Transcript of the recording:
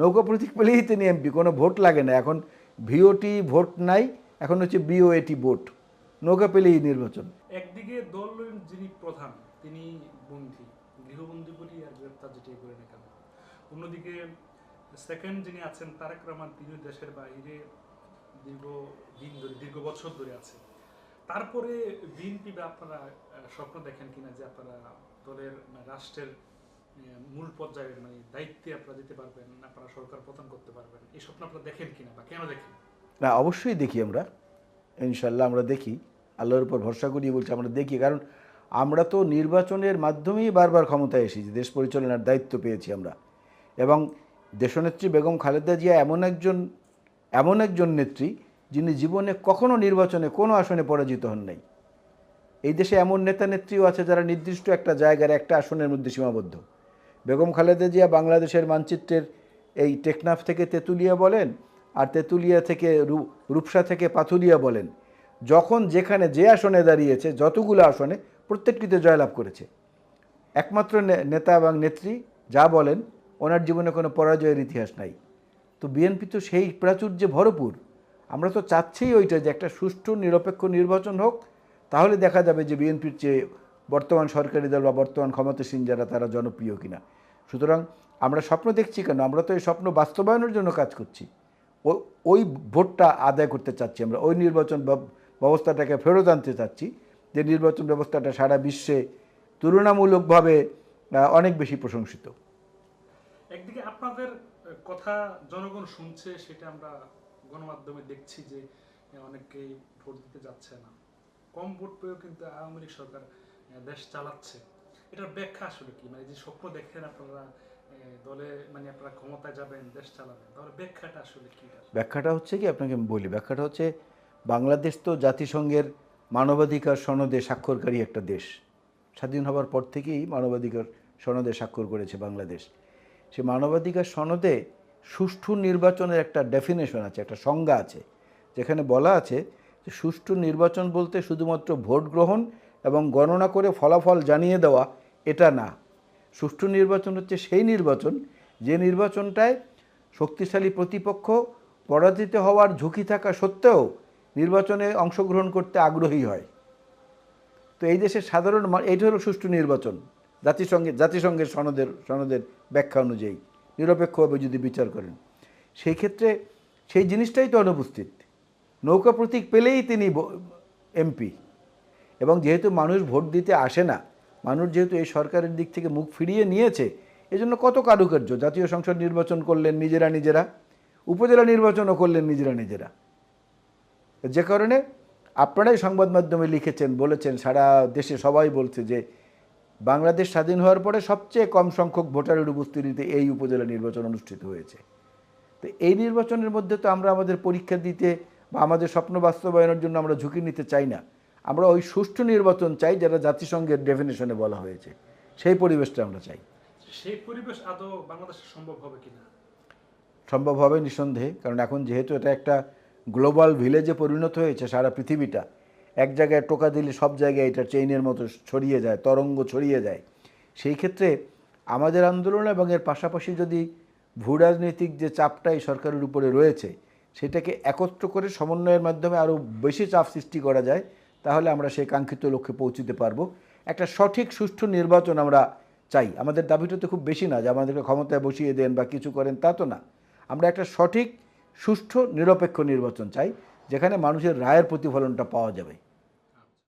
নৌকা প্রতীক পেলেই তিনি এমপি, কোনো ভোট লাগে না। এখন ভিওটি ভোট নাই, এখন হচ্ছে বিওএটি ভোট। নৌকা পেলেই নির্বাচন। একদিকে দল যিনি প্রধান, তিনি বন্দী, গৃহবন্দী বলি আর গ্রেপ্তার যেটাই করে না অন্যদিকে সেকেন্ড যিনি আছেন, তারেক রহমান তিনি দেশের বাইরে দীর্ঘ দিন ধরে, দীর্ঘ বছর ধরে আছে। তারপরে বিএনপি, বা আপনারা স্বপ্ন দেখেন কিনা যে আপনারা দলের রাষ্ট্রের মূল পর্যায়ে মানে দায়িত্বে আপনারা দিতে পারবেন, আপনারা সরকার পতন করতে পারবেন। এই স্বপ্ন আপনারা দেখেন কিনা বা কেন দেখেন? না, অবশ্যই দেখি আমরা। ইনশাল্লাহ আমরা দেখি। আল্লাহর উপর ভরসা করি বলছি আমরা দেখি। কারণ আমরা তো নির্বাচনের মাধ্যমেই বারবার ক্ষমতায় এসেছি, দেশ পরিচালনার দায়িত্ব পেয়েছি আমরা। এবং দেশনেত্রী বেগম খালেদা জিয়া এমন একজন এমন একজন নেত্রী যিনি জীবনে কখনো নির্বাচনে কোনো আসনে পরাজিত হন নাই। এই দেশে এমন নেতা নেত্রীও আছে যারা নির্দিষ্ট একটা জায়গার একটা আসনের মধ্যে সীমাবদ্ধ। বেগম খালেদা জিয়া বাংলাদেশের মানচিত্রের এই টেকনাফ থেকে তেঁতুলিয়া বলেন আর তেঁতুলিয়া থেকে রূপসা থেকে পাথুরিয়া বলেন, যখন যেখানে যে আসনে দাঁড়িয়েছে, যতগুলো আসনে প্রত্যেকটিতে জয়লাভ করেছে। একমাত্র নেতা এবং নেত্রী যা বলেন, ওনার জীবনে কোনো পরাজয়ের ইতিহাস নাই। তো বিএনপি তো সেই প্রাচুর্যে ভরপুর। আমরা তো চাচ্ছি ওইটা যে একটা সুষ্ঠু, নিরপেক্ষ নির্বাচন হোক, তাহলে দেখা যাবে যে বিএনপির চেয়ে বর্তমান সরকারি দল বা বর্তমান ক্ষমতাসীন যারা, তারা জনপ্রিয় কিনা। সুতরাং আমরা স্বপ্ন দেখছি কেন? আমরা তো এই স্বপ্ন বাস্তবায়নের জন্য কাজ করছি। ওই ভোটটা আদায় করতে চাচ্ছি আমরা, ওই নির্বাচন ব্যবস্থাটাকে ফেরত আনতে চাচ্ছি, যে নির্বাচন ব্যবস্থাটা সারা বিশ্বে তুলনামূলকভাবে অনেক বেশি প্রশংসিত। একদিকে আপনাদের কথা জনগণ শুনছে, সেটা আমরা গণমাধ্যমে দেখছি যে অনেকেই ভোট দিতে যাচ্ছে না। কম ভোট পেয়েও কিন্তু আওয়ামী লীগ সরকার দেশ চালাচ্ছে। এটার ব্যাখ্যা আসলে কি? মানে যে স্বপ্ন দেখেন আপনারা দলে মানে আপনারা ক্ষমতায় যাবেন, দেশ চালাবেন, তাহলে ব্যাখ্যাটা আসলে কি? ব্যাখ্যাটা হচ্ছে কি? আপনাকে বলি, ব্যাখ্যাটা হচ্ছে বাংলাদেশ তো জাতিসংঘের মানবাধিকার সনদে স্বাক্ষরকারী একটা দেশ। স্বাধীন হবার পর থেকেই মানবাধিকার সনদে স্বাক্ষর করেছে বাংলাদেশ। সে মানবাধিকার সনদে সুষ্ঠু নির্বাচনের একটা ডেফিনেশন আছে, একটা সংজ্ঞা আছে। যেখানে বলা আছে যে সুষ্ঠু নির্বাচন বলতে শুধুমাত্র ভোট গ্রহণ এবং গণনা করে ফলাফল জানিয়ে দেওয়া, এটা না। সুষ্ঠু নির্বাচন হচ্ছে সেই নির্বাচন, যে নির্বাচনটায় শক্তিশালী প্রতিপক্ষ পরাজিত হওয়ার ঝুঁকি থাকা সত্ত্বেও নির্বাচনে অংশগ্রহণ করতে আগ্রহী হয়। তো এই দেশের সাধারণ এইটা হলো সুষ্ঠু নির্বাচন জাতিসংঘের জাতিসংঘের সনদের সনদের ব্যাখ্যা অনুযায়ী, নিরপেক্ষভাবে যদি বিচার করেন। সেই ক্ষেত্রে সেই জিনিসটাই তো অনুপস্থিত। নৌকা প্রতীক পেলেই তিনি এমপি। এবং যেহেতু মানুষ ভোট দিতে আসে না, মানুষ যেহেতু এই সরকারের দিক থেকে মুখ ফিরিয়ে নিয়েছে, এজন্য কত কারুকার্য? জাতীয় সংসদ নির্বাচন করলেন নিজেরা নিজেরা, উপজেলা নির্বাচনও করলেন নিজেরা নিজেরা। যে কারণে আপনারাই সংবাদ মাধ্যমে লিখেছেন, বলেছেন, সারা দেশে সবাই বলছে যে বাংলাদেশ স্বাধীন হওয়ার পরে সবচেয়ে কম সংখ্যক ভোটারের উপস্থিতিতে এই উপজেলা নির্বাচন অনুষ্ঠিত হয়েছে। তো এই নির্বাচনের মধ্যে তো আমরা আমাদের পরীক্ষা দিতে বা আমাদের স্বপ্ন বাস্তবায়নের জন্য আমরা ঝুঁকি নিতে চাই না। আমরা ওই সুষ্ঠু নির্বাচন চাই যেটা জাতিসংঘের ডেফিনেশনে বলা হয়েছে। সেই পরিবেশটা আমরা চাই। সেই পরিবেশ আদৌ বাংলাদেশে সম্ভব হবে কিনা? সম্ভব হবে নিঃসন্দেহে কারণ এখন যেহেতু এটা একটা গ্লোবাল ভিলেজে পরিণত হয়েছে সারা পৃথিবীটা এক জায়গায় টোকা দিলে সব জায়গায় এটা চেইনের মতো ছড়িয়ে যায় তরঙ্গ ছড়িয়ে যায়। সেই ক্ষেত্রে আমাদের আন্দোলন এবং এর পাশাপাশি যদি ভূ রাজনৈতিক যে চাপটা এই সরকারের উপরে রয়েছে সেটাকে একত্র করে সমন্বয়ের মাধ্যমে আরও বেশি চাপ সৃষ্টি করা যায় তাহলে আমরা সেই কাঙ্ক্ষিত লক্ষ্যে পৌঁছতে পারব। একটা সঠিক, সুষ্ঠু নির্বাচন আমরা চাই। আমাদের দাবিটা তো খুব বেশি না যে আমাদেরকে ক্ষমতায় বসিয়ে দেন বা কিছু করেন, তা তো না। আমরা একটা সঠিক, সুষ্ঠু, নিরপেক্ষ নির্বাচন চাই, যেখানে মানুষের রায়ের প্রতিফলনটা পাওয়া যাবে।